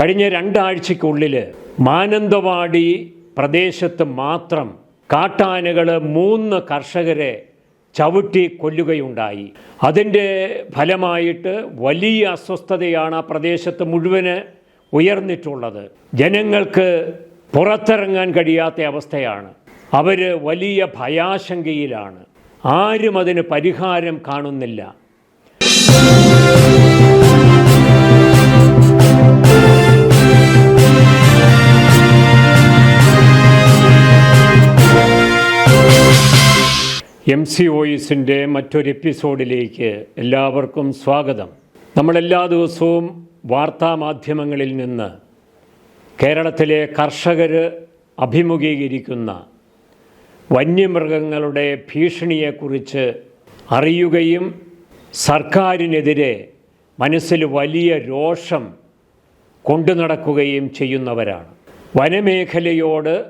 കഴിഞ്ഞ രണ്ടാഴ്ചയ്ക്കുള്ളിൽ മാനന്തവാടി പ്രദേശത്ത് മാത്രം കാട്ടാനകൾ മൂന്ന് കർഷകരെ ചവിട്ടി കൊല്ലുകയുണ്ടായി. അതിന്റെ ഫലമായിട്ട് വലിയ അസ്വസ്ഥതയാണ് ആ പ്രദേശത്ത് മുഴുവൻ ഉയർന്നിട്ടുള്ളത്. ജനങ്ങൾക്ക് പുറത്തിറങ്ങാൻ കഴിയാത്ത അവസ്ഥയാണ്. അവർ വലിയ ഭയാശങ്കയിലാണ്. ആരും അതിന് പരിഹാരം കാണുന്നില്ല. എം സി വോയിസിന്റെ മറ്റൊരു എപ്പിസോഡിലേക്ക് എല്ലാവർക്കും സ്വാഗതം. നമ്മളെല്ലാ ദിവസവും വാർത്താ മാധ്യമങ്ങളിൽ നിന്ന് കേരളത്തിലെ കർഷകർ അഭിമുഖീകരിക്കുന്ന വന്യമൃഗങ്ങളുടെ ഭീഷണിയെക്കുറിച്ച് അറിയുകയും സർക്കാരിനെതിരെ മനസ്സിൽ വലിയ രോഷം കൊണ്ടു നടക്കുകയും ചെയ്യുന്നവരാണ്. വനമേഖലയോട്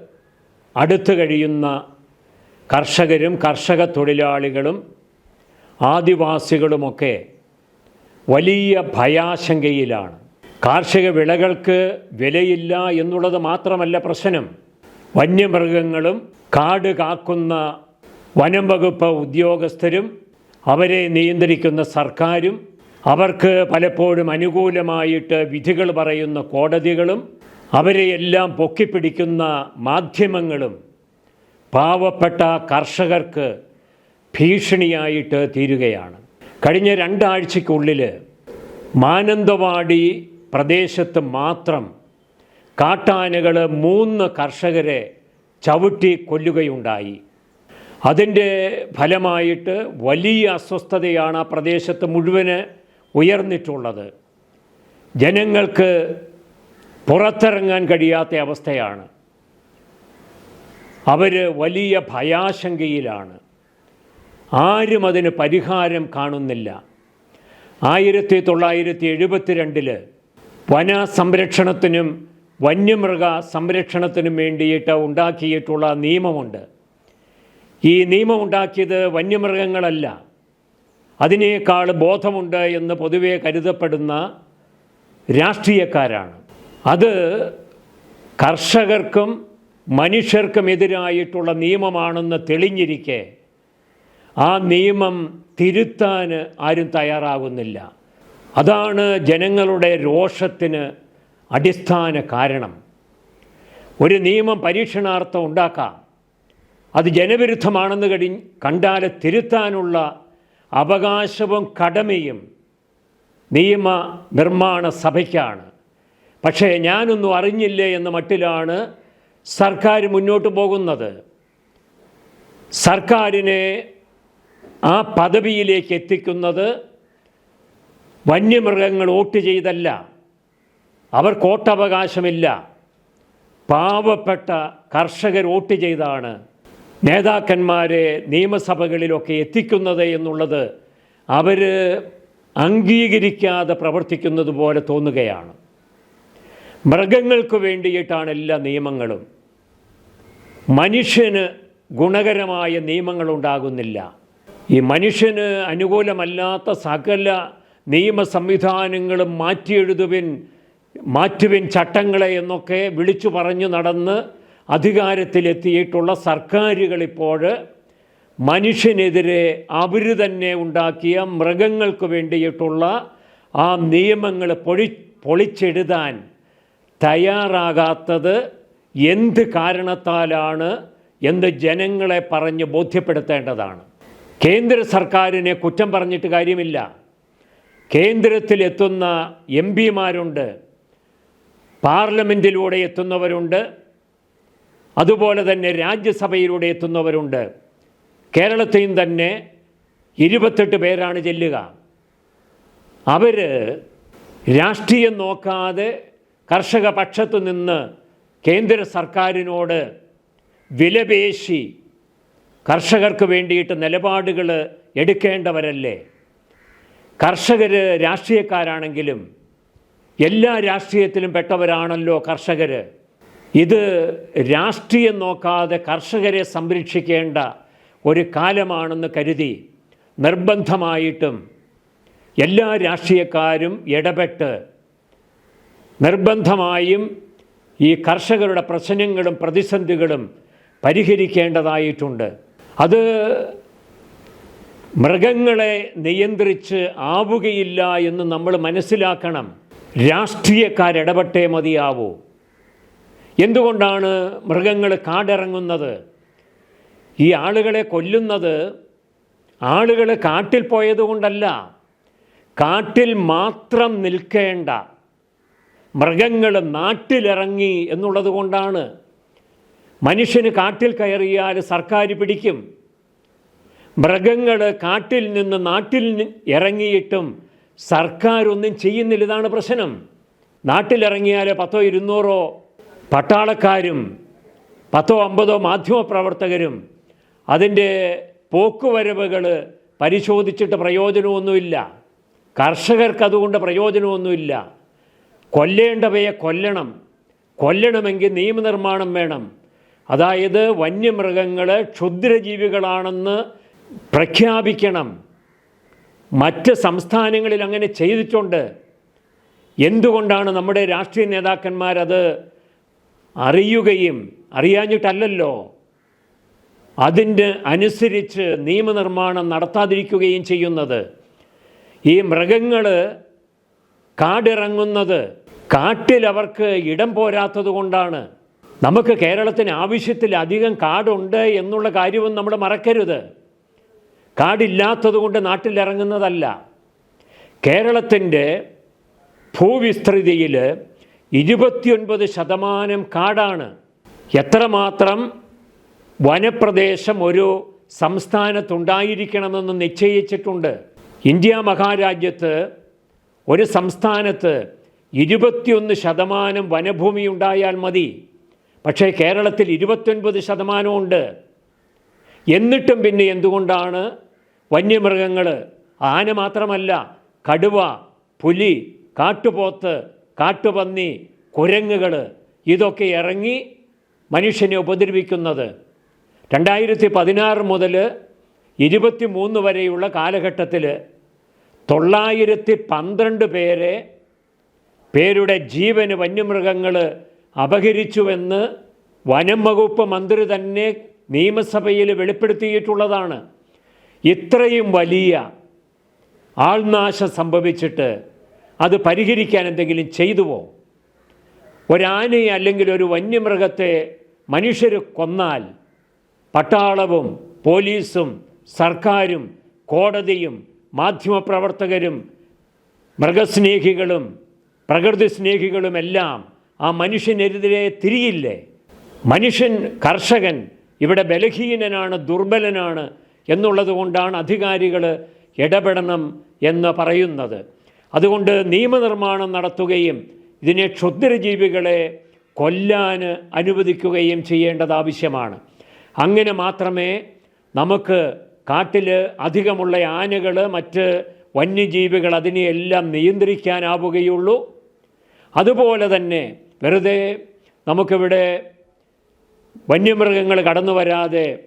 അടുത്തു കഴിയുന്ന കർഷകരും കർഷക തൊഴിലാളികളും ആദിവാസികളുമൊക്കെ വലിയ ഭയാശങ്കയിലാണ്. കാർഷിക വിളകൾക്ക് വിലയില്ല എന്നുള്ളത് മാത്രമല്ല പ്രശ്നം. വന്യമൃഗങ്ങളും കാട് കാക്കുന്ന വനം വകുപ്പ് ഉദ്യോഗസ്ഥരും അവരെ നിയന്ത്രിക്കുന്ന സർക്കാരും അവർക്ക് പലപ്പോഴും അനുകൂലമായിട്ട് വിധികൾ പറയുന്ന കോടതികളും അവരെയെല്ലാം പൊക്കിപ്പിടിക്കുന്ന മാധ്യമങ്ങളും പാവപ്പെട്ട കർഷകർക്ക് ഭീഷണിയായിട്ട് തീരുകയാണ്. കഴിഞ്ഞ രണ്ടാഴ്ചയ്ക്കുള്ളിൽ മാനന്തവാടി പ്രദേശത്ത് മാത്രം കാട്ടാനകൾ മൂന്ന് കർഷകരെ ചവിട്ടി കൊല്ലുകയുണ്ടായി. അതിന്റെ ഫലമായിട്ട് വലിയ അസ്വസ്ഥതയാണ് ആ പ്രദേശത്ത് മുഴുവൻ ഉയർന്നിട്ടുള്ളത്. ജനങ്ങൾക്ക് പുറത്തിറങ്ങാൻ കഴിയാത്ത അവസ്ഥയാണ്. അവർ വലിയ ഭയാശങ്കയിലാണ്. ആരും അതിന് പരിഹാരം കാണുന്നില്ല. ആയിരത്തി തൊള്ളായിരത്തി എഴുപത്തിരണ്ടിൽ വന സംരക്ഷണത്തിനും വന്യമൃഗ സംരക്ഷണത്തിനും വേണ്ടിയിട്ട് ഉണ്ടാക്കിയിട്ടുള്ള നിയമമുണ്ട്. ഈ നിയമം ഉണ്ടാക്കിയത് വന്യമൃഗങ്ങളല്ല. അതിനേക്കാൾ ബോധമുണ്ട് എന്ന് പൊതുവെ കരുതപ്പെടുന്ന രാഷ്ട്രീയക്കാരാണ്. അത് കർഷകർക്കും മനുഷ്യർക്കുമെതിരായിട്ടുള്ള നിയമമാണെന്ന് തെളിഞ്ഞിരിക്കെ ആ നിയമം തിരുത്താൻ ആരും തയ്യാറാകുന്നില്ല അതാണ് ജനങ്ങളുടെ രോഷത്തിന് അടിസ്ഥാന കാരണം. ഒരു നിയമം പരീക്ഷണാർത്ഥം ഉണ്ടാക്കാം. അത് ജനവിരുദ്ധമാണെന്ന് കഴി കണ്ടാൽ തിരുത്താനുള്ള അവകാശവും കടമയും നിയമ നിർമ്മാണ സഭയ്ക്കാണ്. പക്ഷേ ഞാനൊന്നും അറിഞ്ഞില്ലേ എന്ന മട്ടിലാണ് സർക്കാർ മുന്നോട്ട് പോകുന്നത്. സർക്കാരിനെ ആ പദവിയിലേക്ക് എത്തിക്കുന്നത് വന്യമൃഗങ്ങൾ വോട്ട് ചെയ്തല്ല. അവർ കോട്ടവകാശമില്ല. പാവപ്പെട്ട കർഷകർ വോട്ട് ചെയ്താണ്. നേതാക്കന്മാരെ നിയമസഭകളിലൊക്കെ എത്തിക്കുന്നത് എന്നുള്ളത് അവർ അംഗീകരിക്കാതെ പ്രവർത്തിക്കുന്നത് പോലെ തോന്നുകയാണ്. മൃഗങ്ങൾക്ക് വേണ്ടിയിട്ടാണ് എല്ലാ നിയമങ്ങളും. മനുഷ്യന് ഗുണകരമായ നിയമങ്ങളുണ്ടാകുന്നില്ല. ഈ മനുഷ്യന് അനുകൂലമല്ലാത്ത സകല നിയമ സംവിധാനങ്ങളും മാറ്റിയെഴുതുവിൻ മാറ്റുവിൻ ചട്ടങ്ങളെ എന്നൊക്കെ വിളിച്ചു പറഞ്ഞു നടന്ന് അധികാരത്തിലെത്തിയിട്ടുള്ള സർക്കാരുകളിപ്പോൾ മനുഷ്യനെതിരെ അവർ തന്നെ ഉണ്ടാക്കിയ മൃഗങ്ങൾക്ക് വേണ്ടിയിട്ടുള്ള ആ നിയമങ്ങൾ പൊളി പൊളിച്ചെഴുതാൻ തയ്യാറാകാത്തത് എന്ത് കാരണത്താലാണ് എന്ത് ജനങ്ങളെ പറഞ്ഞ് ബോധ്യപ്പെടുത്തേണ്ടതാണ്. കേന്ദ്ര സർക്കാരിനെ കുറ്റം പറഞ്ഞിട്ട് കാര്യമില്ല. കേന്ദ്രത്തിലെത്തുന്ന എം പിമാരുണ്ട്. പാർലമെന്റിലൂടെ എത്തുന്നവരുണ്ട്. അതുപോലെ തന്നെ രാജ്യസഭയിലൂടെ എത്തുന്നവരുണ്ട്. കേരളത്തെയും തന്നെ ഇരുപത്തെട്ട് പേരാണ് ചെല്ലുക. അവർ രാഷ്ട്രീയം നോക്കാതെ കർഷക പക്ഷത്തു നിന്ന് കേന്ദ്ര സർക്കാരിനോട് വിലപേശി കർഷകർക്ക് വേണ്ടിയിട്ട് നിലപാടുകൾ എടുക്കേണ്ടവരല്ലേ? കർഷകർ രാഷ്ട്രീയക്കാരാണെങ്കിലും എല്ലാ രാഷ്ട്രീയത്തിലും പെട്ടവരാണല്ലോ കർഷകർ ഇത് രാഷ്ട്രീയം നോക്കാതെ കർഷകരെ സംരക്ഷിക്കേണ്ട ഒരു കാലമാണെന്ന് കരുതി നിർബന്ധമായിട്ടും എല്ലാ രാഷ്ട്രീയക്കാരും ഇടപെട്ട് നിർബന്ധമായും ഈ കർഷകരുടെ പ്രശ്നങ്ങളും പ്രതിസന്ധികളും പരിഹരിക്കേണ്ടതായിട്ടുണ്ട്. അത് മൃഗങ്ങളെ നിയന്ത്രിച്ച് ആവുകയില്ല എന്ന് നമ്മൾ മനസ്സിലാക്കണം. രാഷ്ട്രീയക്കാരിടപെട്ടേ മതിയാവൂ. എന്തുകൊണ്ടാണ് മൃഗങ്ങൾ കാടിറങ്ങുന്നത്? ഈ ആളുകളെ കൊല്ലുന്നത് ആളുകൾ കാട്ടിൽ പോയതുകൊണ്ടല്ല. കാട്ടിൽ മാത്രം നിൽക്കേണ്ട മൃഗങ്ങൾ നാട്ടിലിറങ്ങി എന്നുള്ളത് കൊണ്ടാണ്. മനുഷ്യന് കാട്ടിൽ കയറിയാൽ സർക്കാർ പിടിക്കും. മൃഗങ്ങൾ കാട്ടിൽ നിന്ന് നാട്ടിൽ ഇറങ്ങിയിട്ടും സർക്കാരൊന്നും ചെയ്യുന്നില്ല ഇതാണ് പ്രശ്നം. നാട്ടിലിറങ്ങിയാൽ പത്തോ ഇരുന്നൂറോ പട്ടാളക്കാരും പത്തോ അമ്പതോ മാധ്യമപ്രവർത്തകരും അതിന്റെ പോക്കുവരവുകൾ പരിശോധിച്ചിട്ട് പ്രയോജനമൊന്നുമില്ല. കർഷകർക്ക് അതുകൊണ്ട് പ്രയോജനമൊന്നുമില്ല. കൊല്ലേണ്ടവയെ കൊല്ലണം. കൊല്ലണമെങ്കിൽ നിയമനിർമ്മാണം വേണം. അതായത് വന്യമൃഗങ്ങൾ ക്ഷുദ്രജീവികളാണെന്ന് പ്രഖ്യാപിക്കണം. മറ്റ് സംസ്ഥാനങ്ങളിൽ അങ്ങനെ ചെയ്തിട്ടുണ്ട്. എന്തുകൊണ്ടാണ് നമ്മുടെ രാഷ്ട്രീയ നേതാക്കന്മാരത് അറിയുകയും അറിയാഞ്ഞിട്ടല്ലല്ലോ? അതിന് അനുസരിച്ച് നിയമനിർമ്മാണം നടത്താതിരിക്കുകയും ചെയ്യുന്നത്. ഈ മൃഗങ്ങൾ കാടിറങ്ങുന്നത് കാട്ടിൽ അവർക്ക് ഇടം പോരാത്തത് കൊണ്ടാണ്. നമുക്ക് കേരളത്തിന് ആവശ്യത്തിൽ ആവശ്യത്തിലധികം കാടുണ്ട് എന്നുള്ള കാര്യവും നമ്മൾ മറക്കരുത്. കാടില്ലാത്തത് കൊണ്ട് നാട്ടിലിറങ്ങുന്നതല്ല. കേരളത്തിന്റെ ഭൂവിസ്തൃതിയിൽ ഇരുപത്തിയൊൻപത് ശതമാനം കാടാണ്. എത്രമാത്രം വനപ്രദേശം ഒരു സംസ്ഥാനത്തുണ്ടായിരിക്കണമെന്ന് നിശ്ചയിച്ചിട്ടുണ്ട്. ഇന്ത്യ മഹാരാജ്യത്ത് ഒരു സംസ്ഥാനത്ത് ഇരുപത്തിയൊന്ന് ശതമാനം വനഭൂമി ഉണ്ടായാൽ മതി. പക്ഷേ കേരളത്തിൽ ഇരുപത്തൊൻപത് ശതമാനമുണ്ട്. എന്നിട്ടും പിന്നെ എന്തുകൊണ്ടാണ് വന്യമൃഗങ്ങൾ ആന മാത്രമല്ല കടുവ പുലി കാട്ടുപോത്ത് കാട്ടുപന്നി കുരങ്ങുകൾ ഇതൊക്കെ ഇറങ്ങി മനുഷ്യനെ ഉപദ്രവിക്കുന്നത്. രണ്ടായിരത്തി പതിനാറ് മുതൽ ഇരുപത്തി മൂന്ന് വരെയുള്ള കാലഘട്ടത്തിൽ തൊള്ളായിരത്തി പന്ത്രണ്ട് പേരെ പേരുടെ ജീവന് വന്യമൃഗങ്ങൾ അപഹരിച്ചുവെന്ന് വനം വകുപ്പ് മന്ത്രി തന്നെ നിയമസഭയിൽ വെളിപ്പെടുത്തിയിട്ടുള്ളതാണ്. ഇത്രയും വലിയ ആൾനാശം സംഭവിച്ചിട്ട് അത് പരിഹരിക്കാൻ എന്തെങ്കിലും ചെയ്തുവോ? ഒരാനയെ അല്ലെങ്കിൽ ഒരു വന്യമൃഗത്തെ മനുഷ്യർ കൊന്നാൽ പട്ടാളവും പോലീസും സർക്കാരും കോടതിയും മാധ്യമപ്രവർത്തകരും മൃഗസ്നേഹികളും പ്രകൃതി സ്നേഹികളുമെല്ലാം ആ മനുഷ്യനെതിരെ തിരിയില്ലേ? മനുഷ്യൻ കർഷകൻ ഇവിടെ ബലഹീനനാണ് ദുർബലനാണ് എന്നുള്ളത് കൊണ്ടാണ് അധികാരികൾ ഇടപെടണം എന്ന് പറയുന്നത്. അതുകൊണ്ട് നിയമനിർമ്മാണം നടത്തുകയും ഇതിനെ ക്ഷുദ്രജീവികളെ കൊല്ലാൻ അനുവദിക്കുകയും ചെയ്യേണ്ടത് ആവശ്യമാണ്. അങ്ങനെ മാത്രമേ നമുക്ക് കാട്ടിൽ അധികമുള്ള ആനകൾ മറ്റ് വന്യജീവികൾ അതിനെയെല്ലാം നിയന്ത്രിക്കാനാവുകയുള്ളൂ. അതുപോലെ തന്നെ വെറുതെ നമുക്കിവിടെ വന്യമൃഗങ്ങൾ കടന്നു വരാതെ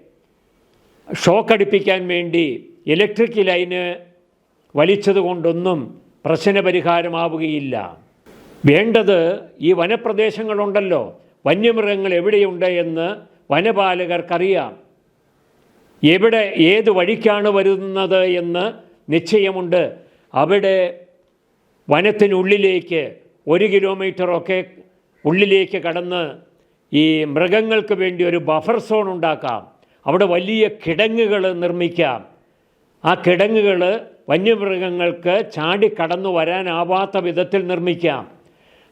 ഷോക്കടിപ്പിക്കാൻ വേണ്ടി ഇലക്ട്രിക് ലൈന് വലിച്ചതുകൊണ്ടൊന്നും പ്രശ്നപരിഹാരമാവുകയില്ല വേണ്ടത് ഈ വനപ്രദേശങ്ങളുണ്ടല്ലോ. വന്യമൃഗങ്ങൾ എവിടെയുണ്ട് എന്ന് വനപാലകർക്കറിയാം. എവിടെ ഏത് വഴിക്കാണ് വരുന്നത് എന്ന് നിശ്ചയമുണ്ട്. അവിടെ വനത്തിനുള്ളിലേക്ക് ഒരു കിലോമീറ്ററൊക്കെ ഉള്ളിലേക്ക് കടന്ന് ഈ മൃഗങ്ങൾക്ക് വേണ്ടി ഒരു ബഫർ സോൺ ഉണ്ടാക്കാം. അവിടെ വലിയ കിടങ്ങുകൾ നിർമ്മിക്കാം. ആ കിടങ്ങുകൾ വന്യമൃഗങ്ങൾക്ക് ചാടി കടന്നു വരാനാവാത്ത വിധത്തിൽ നിർമ്മിക്കാം.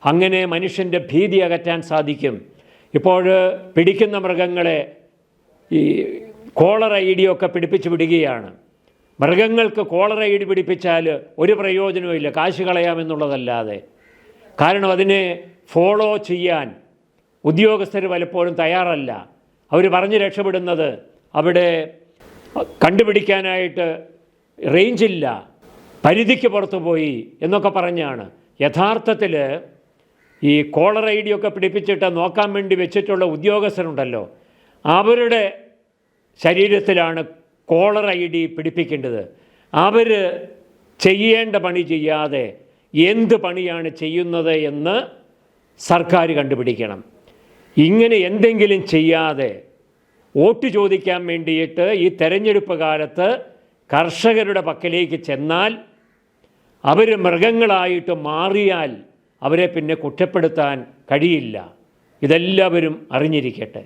അങ്ങനെ മനുഷ്യന്റെ ഭീതി അകറ്റാൻ സാധിക്കും. ഇപ്പോൾ പിടിക്കുന്ന മൃഗങ്ങളെ ഈ ഡി ഒക്കെ പിടിപ്പിച്ച് വിടുകയാണ്. മൃഗങ്ങൾക്ക് ഐ ഡി പിടിപ്പിച്ചാൽ ഒരു പ്രയോജനവും ഇല്ല കാശ് കളയാമെന്നുള്ളതല്ലാതെ. കാരണം അതിനെ ഫോളോ ചെയ്യാൻ ഉദ്യോഗസ്ഥർ പലപ്പോഴും തയ്യാറല്ല. അവർ പറഞ്ഞ് രക്ഷപ്പെടുന്നത് അവിടെ കണ്ടുപിടിക്കാനായിട്ട് റേഞ്ചില്ല പരിധിക്ക് പുറത്തു പോയി എന്നൊക്കെ പറഞ്ഞാണ്. യഥാർത്ഥത്തിൽ ഈ കോളർ ഐ ഒക്കെ പിടിപ്പിച്ചിട്ട് നോക്കാൻ വേണ്ടി വെച്ചിട്ടുള്ള ഉദ്യോഗസ്ഥരുണ്ടല്ലോ. അവരുടെ ശരീരത്തിലാണ് കോളർ ഐ ഡി പിടിപ്പിക്കേണ്ടത്. അവർ ചെയ്യേണ്ട പണി ചെയ്യാതെ എന്ത് പണിയാണ് ചെയ്യുന്നത് എന്ന് സർക്കാർ കണ്ടുപിടിക്കണം. ഇങ്ങനെ എന്തെങ്കിലും ചെയ്യാതെ വോട്ട് ചോദിക്കാൻ വേണ്ടിയിട്ട് ഈ തെരഞ്ഞെടുപ്പ് കാലത്ത് കർഷകരുടെ പക്കലേക്ക് ചെന്നാൽ അവർ മൃഗങ്ങളായിട്ട് മാറിയാൽ അവരെ പിന്നെ കുറ്റപ്പെടുത്താൻ കഴിയില്ല. ഇതെല്ലാവരും അറിഞ്ഞിരിക്കട്ടെ.